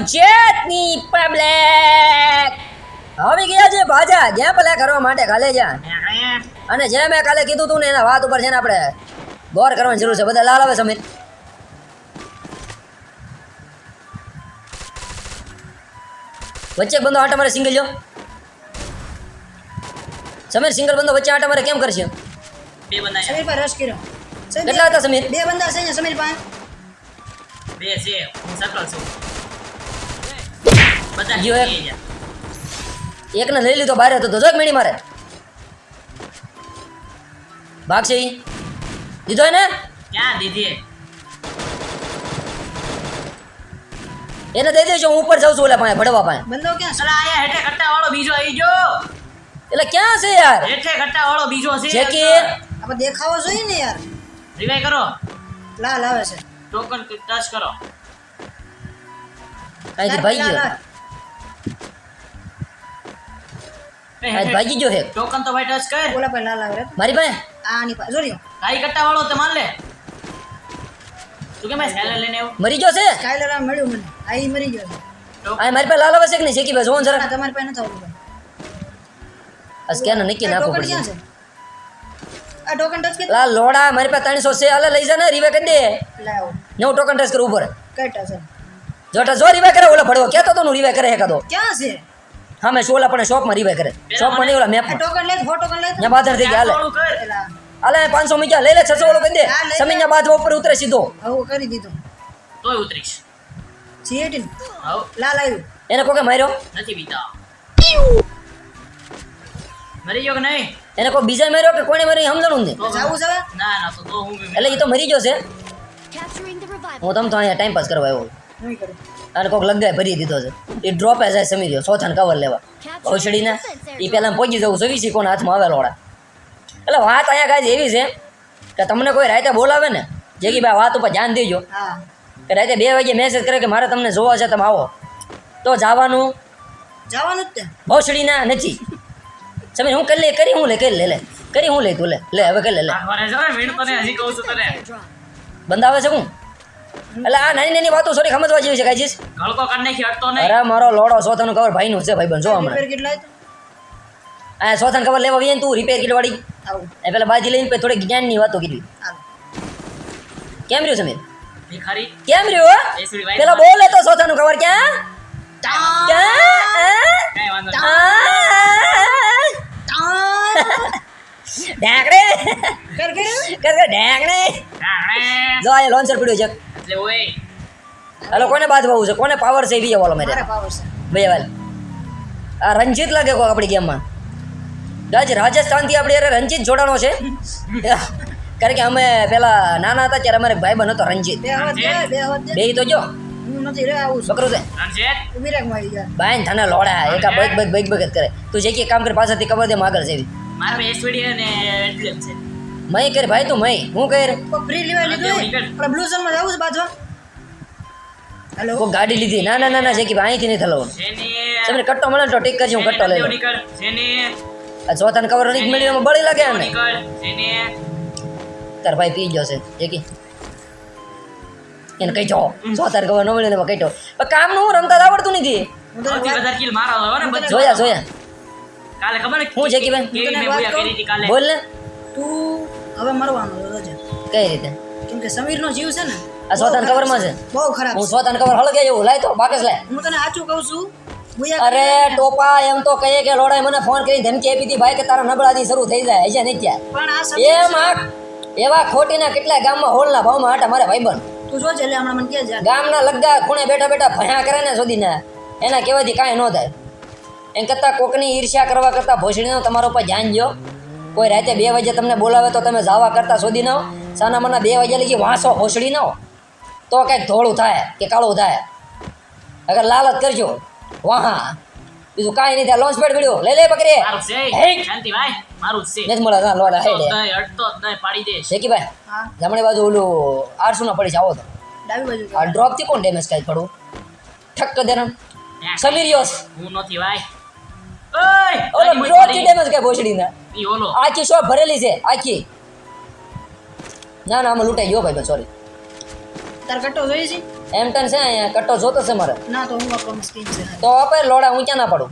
ગુજરાતની પબ્લિક આવી ગયા છે ભાજા જ્યાં પેલા કરવા માટે કાલે જ્યાં અને જે મેં કાલે કીધું તું ને એના વાત ઉપર છે ને આપણે ગોર કરવાની જરૂર છે. બધા લાલ આવે સમીર વચ્ચે બંધો બંદો આટા મારે સિંગલ જો સમીર સિંગલ બંદો વચ્ચે આટા મારે કેમ કરશે? બે બંદા સમીર પર રસ કર્યો. કેટલા હતા સમીર? બે બંદા છે ને સમીર પાસે. બે છે હું સકલ છું. બધા ગયો એક. એકને લઈ લીધો બારે હતો તો જો એક મિણી મારે. ભાગશે ઈ. દીધો ને ક્યાં દીધી એને દઈ દેજો હું ઉપર જાઉં છું ઓલા પાસે ભડવા પાસે બંદો ક્યાં સલા આયા હેઠે કટ્ટા વાળો બીજો આવી ગયો. એટલે ક્યાં છે યાર? હેઠે કટ્ટા વાળો બીજો છે કે આપણે દેખાવો જોઈએ ને યાર. રિવાઈ કરો. લાલ આવે છે. ટોકન ટચ કરો. કાઈ ભાઈ ગયો. ભાગી ગયો હે. ટોકન તો ભાઈ ટચ કર. ઓલા પર લાલ આવે. મારી પાસે? આની પાસે. જોરી તારી કટ્ટા વાળો તે માન લે. તું કેમ સેલર લઈને આવ્યો? મરી ગયો છે? સ્કાયલર આ મળ્યું મને. આઈ મરી ગયો આ મારી પાસે લાલ આવે છે કે નહીં? શેકી બસ ઓન જરા. તમારી પાસે ન આવતું. આ સ્કેનર નક્કી ક્યાં પડશે. છે? આ ટોકન ટચ કે લાલ લોડા મારી પાસે ત્રણસો છે. હાલે લઈ જા ને રીવે કરી દે. લાવ નો ટોકન ટચ કરું ઉપર. કટા છે? જોટા જો રીવે કરે ઓલા ભડવો. કહેતો તો નું રીવે કરે હે એકાદો ક્યાં છે? હા મેં શોલા પણ શોપમાં રિવાય કરે. શોપમાં નહીં ઓલા મેપમાં ટોકન લે ફોટો કર લે ત્યાં બાધર થઈ ગયા હાલે. અલે પાંચસો મૂક્યા લઈ લે છસો વાળો કરી દે. સમીના બાજવા ઉપર ઉતરે સીધો. હવે કરી દીધો. તોય ઉતરીશ. જી18 હવ. લાલ આવ્યું. એને કોકે માર્યો? નથી બીતા મરી ગયો કે નહીં? એને કોઈ બીજા માર્યો કે કોણે માર્યો સમજણું જ જાવું છે ના ના તો તો હું એટલે એ તો મરી. ગયો છે. હું તમ તો અહીંયા ટાઈમ પાસ કરવા આવ્યો નહીં કરું. અને કોઈક લગાય ભરી દીધો છે. એ ડ્રોપે જાય સમી દો ચોથાને કવર લેવા. ભવિષ્યડીને એ પહેલાં પહોંચી જવું સવી કોના હાથમાં આવેલો વાળા એટલે વાત અહીંયા કાંઈ એવી છે કે તમને કોઈ રાતે બોલાવે ને જે કે ભાઈ વાત ઉપર ધ્યાન દેજો. હા. કે રાતે બે વાગે મેસેજ કરે કે મારે તમને જોવા છે તમે આવો. તો જવાનું જવાનું જ તે. ભોસડીના નથી. સમીર હું કરી લે કરી હું લે કરી લે લે. કરી હું લે તું લે. લે હવે કરી લે લે. આ ઘરે જો ને વીણ તને હજી કહું છું તને. બંધ આવે છે હું એટલે આ નાની નાની વાતો સોરી સમજવા જેવી છે કાંઈ ચીજ ગળકો કાઢ નાખી હટતો નહીં. અરે મારો લોડો સોથાનું કવર ભાઈનું છે ભાઈ બન જો હમણાં. રિપેર કેટલા હતું સો તને ખબર લેવા આવીએ ને તું રિપેર કિટ વાળી? એ પેલા બાજી લઈને પછી થોડી જ્ઞાનની વાતો કીધી. કેમ રહ્યું સમીર ભિખારી. કેમ રહ્યું હો? પેલા બોલે તો સો તને ખબર ક્યાં ક્યાં? ક્યાં વાંધો. ઢાંકડે કરકરે કર જો આ લોન્ચર પડ્યો છે. એટલે ઓય. હાલો કોને બાદ ભાવું છે? કોને પાવર છે? એ વાલો મારે પાવર છે. ભાઈ વાલ. આ રંજીત લાગે કોઈ આપણી ગેમમાં. રાજસ્થાન રાજસ્થાનથી આપણે અરે રંજીત જોડાણો છે. કારણ કે અમે પેલા નાના હતા ત્યારે અમારે ભાઈ બન હતો રંજીત બે તો જો. રણજીત? યાર. બાઈન લોડા એકા બગ બગ બગ કરે. તું જે કે કામ કરે પાછળથી ખબર દે માગર છે એવી મારા પાસે એસવીડી અને એડબ્લ્યુએમ છે. મય કર ભાઈ તું મય હું કર? ફ્રી લેવા લીધું પણ બ્લુ ઝોનમાં જવું છે બાજવા હેલો કો ગાડી લીધી. ના ના ના ના જે કે અહીંથી નહીં થલો. તમને કટ્ટો મળે તો ટેક કરજો હું કટ્ટો લઈ લઉં. નીકળ. જેની આ ચોથાને કવર રીક મેળવીમાં બળી લાગે ને નીકળ. જેની તાર ભાઈ પી ગયો છે. જે કે એને કહી જો ચોથાને કવર ન મળ્યું ને કહી પણ કામનું હું રમતા આવડતું નથી. જોયા જોયા. કાલે ખબર હું છે કે ભાઈ? કેવી મેં વાત કરી હતી કાલે? બોલ ને. તું હવે મરવાનો છે રોજે. કઈ રીતે? કેમ કે સમીરનો જીવ છે ને આ બહુ કવરમાં છે. બહુ ખરાબ હું છે. કવર હળગે એવું લાય તો બાકસ લાય. હું તને સાચું કહું છું અરે ટોપા એમ તો કહીએ કે લોડાએ મને ફોન કરી ધમકી આપી હતી ભાઈ કે તારા નબળાથી શરૂ થઈ જાય હજી નહીં ત્યાં. પણ આ એમ આ એવા ખોટીના કેટલા ગામમાં હોલના ભાવમાં હાટા મારે ભાઈબંધ. તું જોજે એટલે હમણાં મને કે ગામના લગ્ગા ખૂણે બેઠા બેઠા ભયા કરે ને સુધીના. એના કહેવાથી કાંઈ ન થાય. એમ કરતાં કોકની ઈર્ષ્યા કરવા કરતાં ભોસડીનો તમારા ઉપર ધ્યાન જો કોઈ રાતે બે વાગે તમને બોલાવે તો તમે જાવા કરતા શોધી ના સાના મના બે વાગ્યા લગી વાંસો ભોસડી ના તો કંઈક ધોળું થાય કે કાળું થાય. અગર લાલચ કરજો. વાહા. બીજું કાંઈ નહીં થાય. લોન્ચ પેડ પડ્યો લઈ લે પકડે. મારું છે. હે? શાંતિ ભાઈ મારું છે. નથી મળે. ના લોડા હે અડતો પાડી દઈશ શેકીભાઈ હા. જમણી બાજુ ઓલું આરસુ ના પડી છે આવો તો. ડાબી બાજુ આ ડ્રોપથી કોણ ડેમેજ કાંઈ પડવું ઠક્ક દેરણ સમીરિયોસ હું નથી ભાઈ. ઓલો તારી કી. ડેમેજ કાંઈ ભોસડીના? ઈ ઓલો. આખી શોપ ભરેલી છે આખી. ના ના આમાં લૂંટાઈ ગયો ભાઈ સોરી તાર કટ્ટો જોઈએ છે? એમ ટેન છે અહીંયા કટ્ટો જોતો છે મારે. ના તો હું વાપરવાનું સ્કીન છે. તો આપે લોડા હું ક્યાં ના પાડું?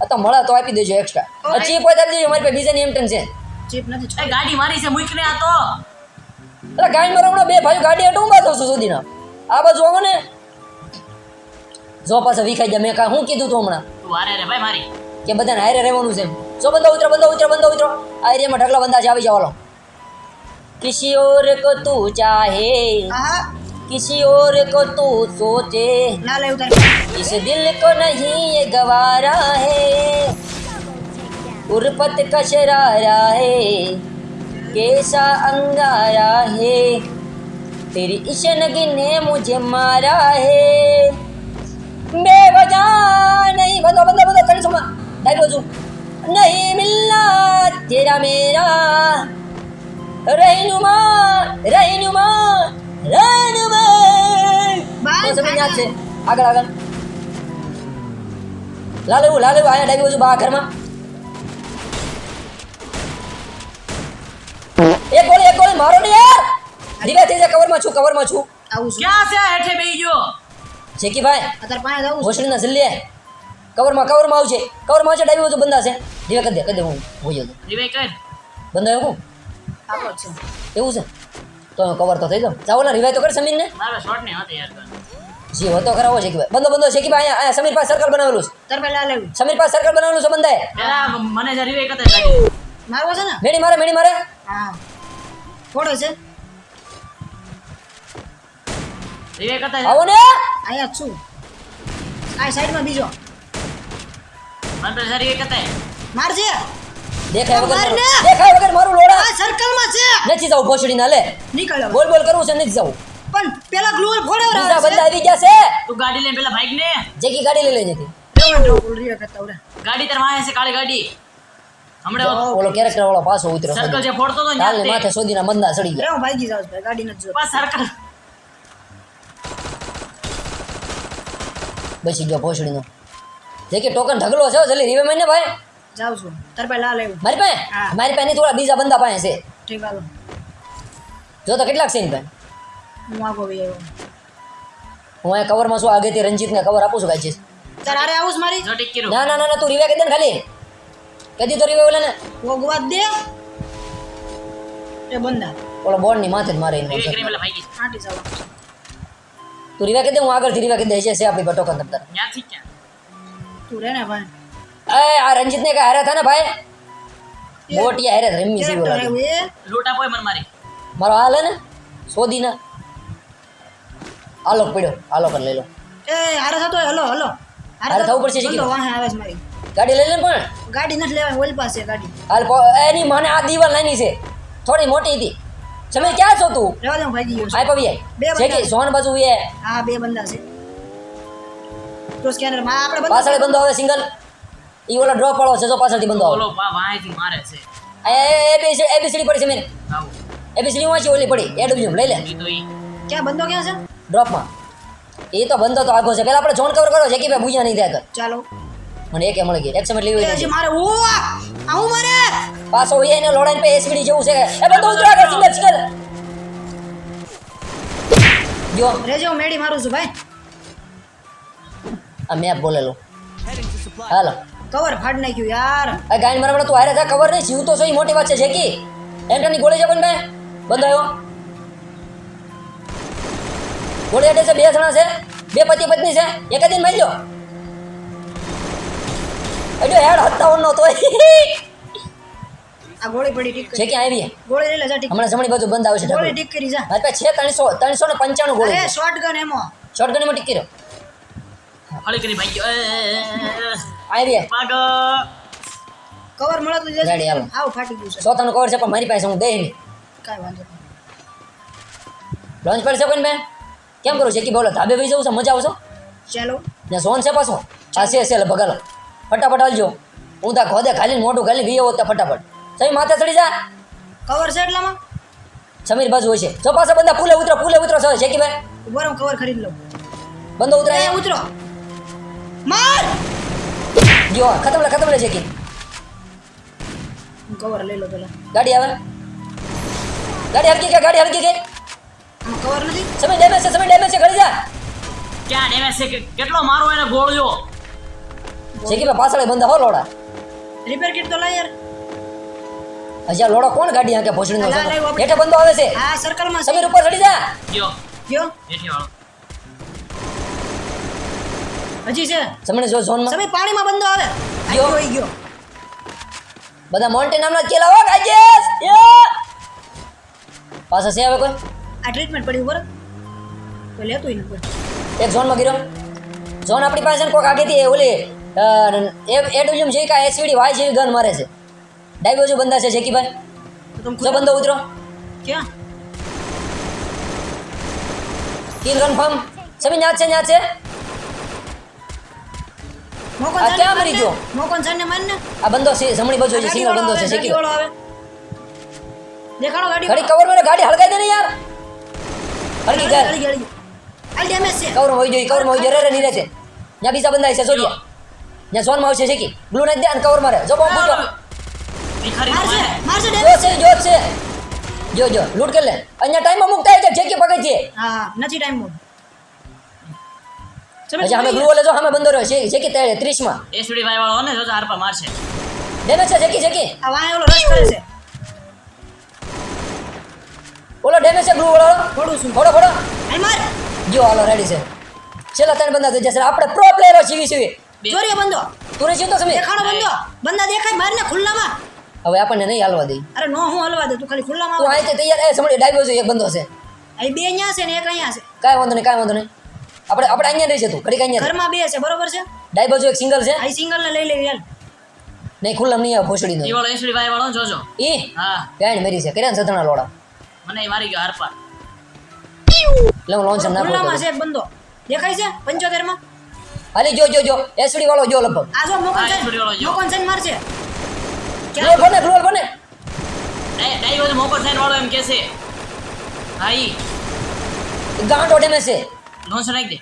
આ તો મળે તો આપી દેજો એક્સ્ટ્રા ચીપ હોય તો આપી દેજો મારી પાસે બીજાની એમ ટેન છે. ચીપ નથી એ ગાડી મારી છે મૂકને આ તો. અરે ગાડી મારો હમણાં બે ભાઈ ગાડી હટું બાતો છું સુધીના. આ બાજુ આવો ને. જો પાછા વિખાઈ જાય મેં કા હું કીધું તું હમણાં? તું હારે રે ભાઈ મારી. કે બધાને હારે રહેવાનું છે એમ. જો બંદો ઉતરો બંદો ઉતરો બંદો ઉતરો આ એરિયામાં ઢગલા બંદા છે આવી જાવ હાલો કિસી ઓર કો તું ચાહે હા किसी और को तू सोचे ના લે ઉતાર इस दिल को नहीं ये गवारा है उर्पत का शरारा है कैसा अंगारा है तेरी इशनगी ने मुझे मारा है बेवजह नहीं बंदो बंदो बंदो कड़ी सुमा डाइट बाजू नहीं मिलना तेरा मेरा रहनुमा रहनुमा रहनुमा બાય, તો સમજ યાદ છે આગળ આગળ લાલ એવું લાલ એવું આયા ડાબી બાજુ બા ઘરમાં એક ગોળી એક ગોળી મારો ને યાર ધીરે થઈ જા કવરમાં છું કવરમાં છું આવું છું ક્યાં છે આ હેઠે બેહી ગયો જેકી ભાઈ અત્યારે પાસે આવું છું ભોસડીના જલ્દી આય. કવરમાં કવરમાં આવશે કવરમાં આવશે ડાબી બધું બંધાશે. છે ધીરે કરી દે કરી દે હું હોઈ જતો રીવે કર. બંધા એવું આપણો છે. એવું છે? તો કવર તો થઈ જાવ જાઓ ને રિવાય તો કર સમીરને. મારો શોટ નહીં હતો યાર. જી હોતો ખરાવો છે કે ભાઈ બંધો બંધો છે કે ભાઈ અહીંયા સમીર પાસે સર્કલ બનાવેલું છે? તર પહેલા લેવું સમીર પાસે સર્કલ બનાવેલું છે બંધાય પેલા મને જે રીવે કતે મારવો છે ને? મેડી મારે મેડી મારે. હા. ફોડો છે? રિવે કતે આવો ને. અહીંયા છું. આ સાઈડમાં બીજો. મારજે દેખાય વગર માર મારું- ને. દેખાય વગર મારું લોડા. આ સર્કલમાં છે. નથી જવું ભોસડી ના લે. નીકળ બોલ બોલ કરવું છે નથી જવું પણ પેલા ગ્લુઅર ફોડે બીજા બંદા આવી ગયા છે. તું ગાડી લઈને પેલા ભાઈક ને જેકી ગાડી લઈ લેજે. ગાડી તાર વાહે છે કાળી ગાડી. હમણાં ઓલો કેરેક્ટર વાળો પાછો ઉતર્યો સર્કલ જે ફોડતો ને માથે સોદીના બંદા સડી ગયા. હું ભાગી જાઉં ભાઈ ગાડી નથી સર્કલ બચી ગયો ભોસડીનો. જેકી ટોકન ઢગલો છે હો, જલ્દી રીવે મને ભાઈ જાઉં છું તાર પહેલા લેવું મારી પાસે હા. મારી પાસે નહીં થોડા બીજા બંદા પાસે છે ઠીક હાલો જો તો કેટલાક છે એની પાસે હું આગો બી આવ્યો હું અહીંયા કવરમાં છું આગેથી રંજીતને કવર આપું છું કાંઈ તાર આરે આવું છે મારી જો ટીક કર્યું ના ના ના ના તું રીવે કહી દે ને ખાલી કદી તો રીવે ઓલા ને ભોગવા દે એ બંધા ઓલો બોર્ડની માથે જ મારે એનો રીવે છે. કરી પેલા ભાઈકી આંટી જાવ તું રીવે કહી દે હું આગળથી રીવે કહી દે છે છે આપણી પર ટોકન તમતાર ત્યાંથી ક્યાં તું રે ને ભાઈ. એ આ રંજીતને કઈ હારે થાય ને ભાઈ? બોટિયા હારે રમી આવ્યું એ લૂંટ આપો મને મારી. મારો હાલ હે ને? સોદીના આલોક પડ્યો. આલોક જ લઈ લો. એ હારે થતો હલો હલો. હારે થવું પડશે લો. વાહે આવે છે મારી. ગાડી લઈ લે પણ. ગાડી નથી લેવાની ઓલ પાસે ગાડી. હાલ એની મને આ દીવાલ નાની છે. થોડી મોટી હતી. સમય ક્યાં છો તું? રેવા દે ભાઈ છું. આય પવી બે છે. સોન બાજુ એ હા બે બંદા છે. તો સ્કેનરમાં. આપણે બંધ પાછળ બંધો આવે સિંગલ ઈ ઓલા ડ્રોપ વાળો છે જો પાછળથી બંધો આવે. ઓલો વા- વાંહેથી મારે છે. એ એબીસીડી પડી છે મેં આવું. એબીસીડી વાંચી ઓલી પડી. એડબ્લ્યુ લઈ લે. તો ક્યાં બંધો ક્યાં છે? ડ્રોપમાં એ તો બંધો તો આગો છે. પેલા આપણે ઝોન કવર કરો. જેકી કે ભાઈ બુજા નહીં થાય કર ચાલો. મને એકે મળી ગઈ. એક સમય લેવી છે મારે. ઓ આવું મારે? પાછો એ ને લોડાઈન પે એસવીડી જેવું છે. એ બંધો ઉતરા કે સિંગલ સિંગલ જો રેજો મેડી મારું છું ભાઈ. આ મેપ બોલેલો. હાલો. કવર ફાડ નાખ્યું યાર. આ ગાયન મારા તું હારે જા કવર નહીં જીવ તો સહી મોટી વાત છે જેકી એન્ટરની ગોળી છે પણ ભાઈ બંધ આવ્યો. ગોળી અડે છે બે જણા છે બે પતિ પત્ની છે એક દિન મારી લો અડ્યો હેડ હત્તાવન નો તો આ ગોળી પડી ટીક છે કે આવી ગોળી લઈ લે જા ટીક હમણાં જમણી બાજુ બંધ આવશે ગોળી. ટીક કરી જા. છે ત્રણસો ને પંચાણું ગોળી અરે શોટગન એમો. એમાં ટીક રહ્યો હળી કરી ભાઈ. ગયો. એ, એ, એ, એ. આવી પાગ કવર મળે તો ગાડી હાલો. આવ ફાટી ગયું છે. સોતાનું કવર છે પણ મારી પાસે હું દે નહીં. કાંઈ વાંધો નહીં. લોન્ચ પેડ છે કોઈ બેન? કેમ કરું છે? કે બોલો ધાબે ભાઈ જવું છે? મજા આવશો? ચાલો. ને ઝોન છે પાછો? આ છે છે બગાલો ફટાફટ હાલજો. હું તા ખોદે ખાલી મોઢું ખાલી વીએ હોત ફટાફટ. સમી માથે ચડી જા. કવર છે એટલામાં? સમીર બાજુ હોય છે. જો પાછા બંદા ફૂલે ઉતરો ફૂલે ઉતરો છે કે ભાઈ. ઊભો રહો, કવર ખરીદ લો બંદો ઉતરે ઉતરો. માર! જો ખતમ લે ખતમ લે છે કે હું કવર લઈ લો પેલા. ગાડી આવે. ગાડી હલકી કે ગાડી હલકી કે? કવર નથી? સમય ડેમેજ છે સમય ડેમેજ છે ઘડી જા. ક્યાં ડેમેજ છે? કે- કેટલો મારો એને ગોળ જો શેકી ભાઈ પાછળ બંધ હો લોડા. રિપેર કિટ તો લાય યાર. હજી લોડો કોણ ગાડી હાકે ભોસડીનો નો હેઠે બંદો આવે છે. આ સર્કલમાં સમીર ઉપર ચડી જા. ગયો. ગયો? હેઠે વાળો. હજી છે. તમને જો ઝોનમાં. સમય પાણીમાં બંધો આવે. ગયો. ગયો ગયો. બધા મોન્ટે નામના કેલા હો યા! પાછા છે હવે કોઈ? આ ટ્રીટમેન્ટ પડી ઉપર. તો લેતું ય કોઈ એક ઝોનમાં ગીરો. ઝોન આપણી પાસે ને કોક આગેથી ઓલી એડબ્લ્યુએમ જેવી કા એસવીડી વાય જેવી ગન મારે છે. ડાઈવો જો બંધા છે જેકીભાઈ. તમે જો બંધો ઉતરો. ક્યાં? કિલ કન્ફર્મ સમી ન્યાજ છે યાદ છે? આ ક્યાં મરી ગયો? મોકોન સાને મારને. આ બંધો છે જમણી બાજુ છે સિંગલ બંધો છે શેકી દેખાડો ગાડી ઘડી કવરમાં ગાડી હળગાઈ દે ને યાર. હળગી ગાડી, ગાડી ગાડી, ગાડી. આ ડેમેજ છે. કવરમાં હોઈ જોઈ કવર હોય રે રે નીરે છે. ત્યાં બીજા બંધા છે સોડિયા ત્યાં ઝોનમાં આવશે શેકી. બ્લુ નાખ દે અને કવર મારે. જો બોમ્બ ફૂટો મારશે મારશે જો ડેમેજ. છે જો છે. જો જો. લૂટ કરી લે. અહીંયા ટાઈમમાં થાય છે જેકી પકડ છે હા હા. નથી ટાઈમ હજી અમે ગ્લુ લેજો સામે બંધો રહ્યો છે. જેકી તેડે 30 માં એસડી ભાઈ વાળો ને જોજો હારપા મારશે. ડેમેજ છે જેકી જેકી. આ વાય ઓલો રશ કરે છે. ઓલો ડેમેજ છે ગ્લુ વાળો. થોડું શું ફોડો ફોડો. હાલ માર. જો હાલો રેડી છે. છેલ્લા ત્રણ બંદા થઈ જશે. આપણે પ્રો પ્લેયરો જીવી છીએ. બે- બંદો તુરે જીવતો રે તો સમી દેખાડો બંદો બંદા દેખાય મારને ખુલ્લામાં. હવે આપણને નહીં હાલવા દે. અરે નો હું હાલવા દે તું ખાલી ખુલ્લામાં તું આવ. તૈયાર એ સમડી ડાઈવો છે એક બંધો છે. અહીં બે અહીંયા છે ને એક અહીંયા છે. કાઈ વાંધો નહીં કાઈ વાંધો નહીં. આપણે આપણે અહીંયા રહી છે તું ઘડી અહીંયા ઘરમાં બે છે બરોબર છે? ડાઈ બાજુ એક સિંગલ છે. આ સિંગલ ને લઈ લેવી હાલ નહીં ખુલ્લમ નહીં આવે ભોસડી નો. વાળો એસડી ભાઈ વાળો જોજો. ઈ હા. ગાયણ મેરી છે કર્યા સતણા લોડા. મને મારી ગયો હારપા લે હું લોન્ચ ના પડતો છે બંદો. દેખાય છે? પંચોતેરમાં? અરે જો જો જો. એસડી વાળો જો લગભગ. આ જો મોકન છે? વાળો મોકન છે મારશે ગ્લોલ બને ગ્લોલ બને. ડાઈ ડાઈ બાજુ મોકન છે વાળો એમ કે છે. ગાંઠો ડેમેજ છે. લોન્ચ નાખી દે.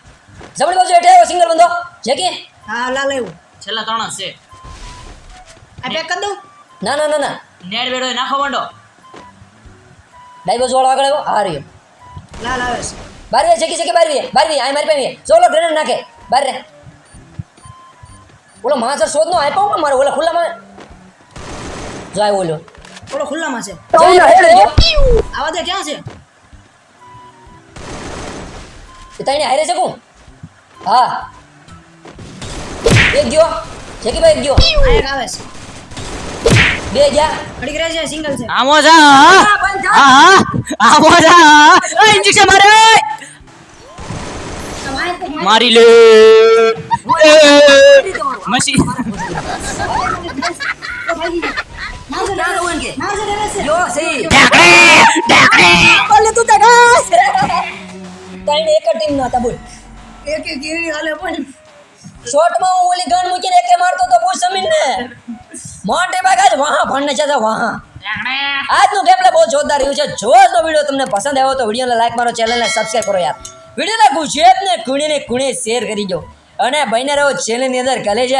જમણી બાજુ હેઠે આવ્યો સિંગલ બંદો છે કે? હા લાલ આવ્યું છેલ્લા ત્રણ છે. આ પેક કરી દઉં? ના ના ના ના. નેડ બેડો નાખો મંડો. ડાઈ બાજુ વાળો આગળ આવ્યો? હા રહ્યો લાલ આવે છે. બારવી છે કે છે કે બારવી. બારવી આ મારી પાસે. ચોલો ગ્રેનેડ નાખે. બાર રે ઓલો માસર શોધ નો આપ્યો મારો ઓલા ખુલ્લામાં? જો આવ્યો ઓલો. ઓલો ખુલ્લામાં છે. આવા દે ક્યાં છે? તાઈને હારે કોણ હા એક ગયો છે ભાઈ એક ગયો આ એક આવે છે બે ગયા અડી ગયા છે સિંગલ છે આમો જા હા આમો જા ઇન્જેક્શન મારે મારી લે મસી મારશે ડેમેજ છે જો સહી ઢાકણે તું તગાસ તાઈને એક જ ટીમ નો હતા બોલ. એક એક એવી હાલે પણ. શોર્ટમાં હું ઓલી ગન મૂકીને એકે મારતો તો પૂછ સમીર ને મોટે ભાગ આજ વાહ ભણને છે વાહ. આજનું ગેમપ્લે બહુ જોરદાર રહ્યું છે. જો તો વીડિયો તમને પસંદ આવ્યો તો વિડીયોને લાઈક મારો ચેનલને સબસ્ક્રાઈબ કરો યાર. વિડીયોને ગુજરાતને ને ખૂણે શેર કરી દો. અને બહીને રહો ચેનલની અંદર ગલે છે